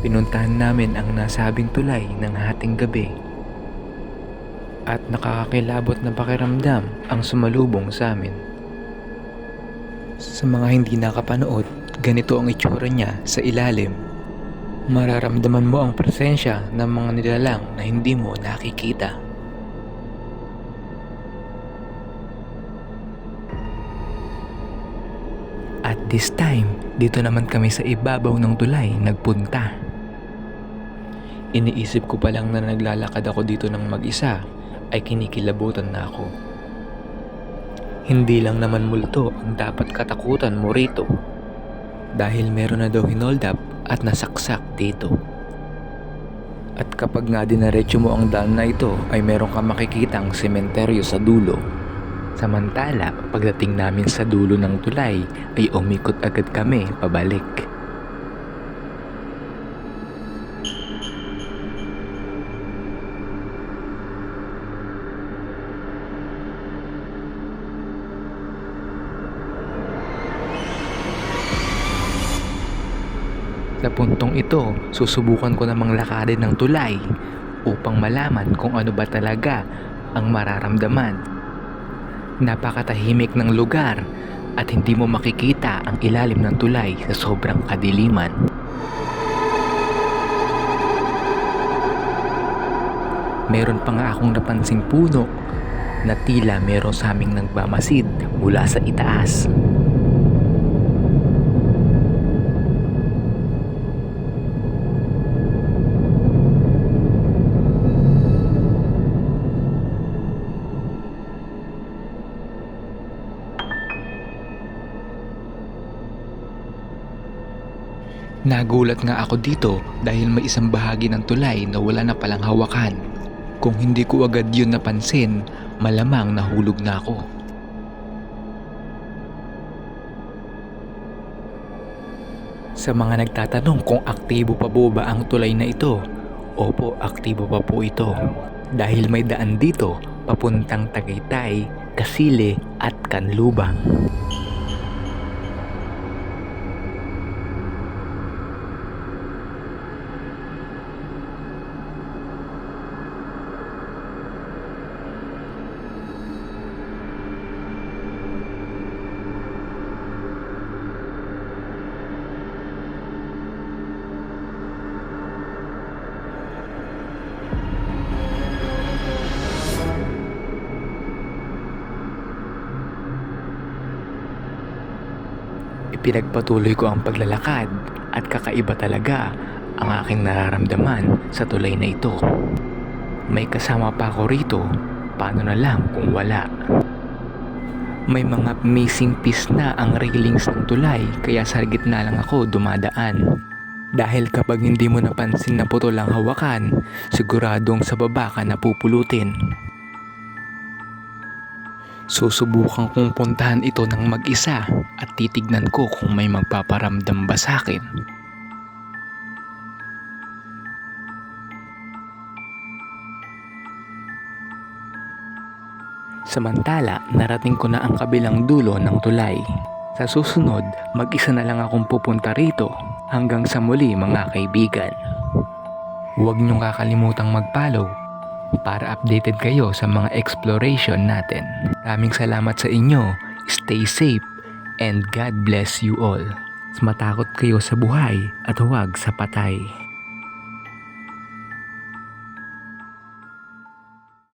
Pinuntahan namin ang nasabing tulay ng hating gabi. At nakakakilabot na pakiramdam ang sumalubong sa amin. Sa mga hindi nakapanood, ganito ang itsura niya sa ilalim. Mararamdaman mo ang presensya ng mga nilalang na hindi mo nakikita. At this time, dito naman kami sa ibabaw ng tulay nagpunta. Iniisip ko pa lang na naglalakad ako dito ng mag-isa ay kinikilabutan na ako. Hindi lang naman multo ang dapat katakutan mo rito dahil meron na daw hinold up at nasaksak dito. At kapag nga dinaretso mo ang daan na ito ay meron ka makikitang sementeryo sa dulo. Samantala, pagdating namin sa dulo ng tulay ay umikot agad kami pabalik. Sa puntong ito, susubukan ko namang lakarin ng tulay upang malaman kung ano ba talaga ang mararamdaman. Napakatahimik ng lugar at hindi mo makikita ang ilalim ng tulay sa sobrang kadiliman. Meron pa nga akong napansing puno na tila meron sa aming nagbamasid mula sa itaas. Nagulat nga ako dito dahil may isang bahagi ng tulay na wala na palang hawakan. Kung hindi ko agad yun napansin, malamang nahulog na ako. Sa mga nagtatanong kung aktibo pa po ba ang tulay na ito, opo, aktibo pa po ito. Dahil may daan dito papuntang Tagaytay, Kasile at Kanlubang. Ipinagpatuloy ko ang paglalakad at kakaiba talaga ang aking nararamdaman sa tulay na ito. May kasama pa ako rito, paano na lang kung wala. May mga missing piece na ang railings ng tulay kaya sa gitna lang ako dumadaan. Dahil kapag hindi mo napansin na putol ang hawakan, siguradong sa baba ka napupulutin. Susubukan kong puntahan ito ng mag-isa at titignan ko kung may magpaparamdam ba sa akin. Samantala, narating ko na ang kabilang dulo ng tulay. Sa susunod, mag-isa na lang akong pupunta rito hanggang sa muli mga kaibigan. Huwag niyong kakalimutang mag-follow para updated kayo sa mga exploration natin. Maraming salamat sa inyo. Stay safe and God bless you all. Matakot kayo sa buhay at huwag sa patay.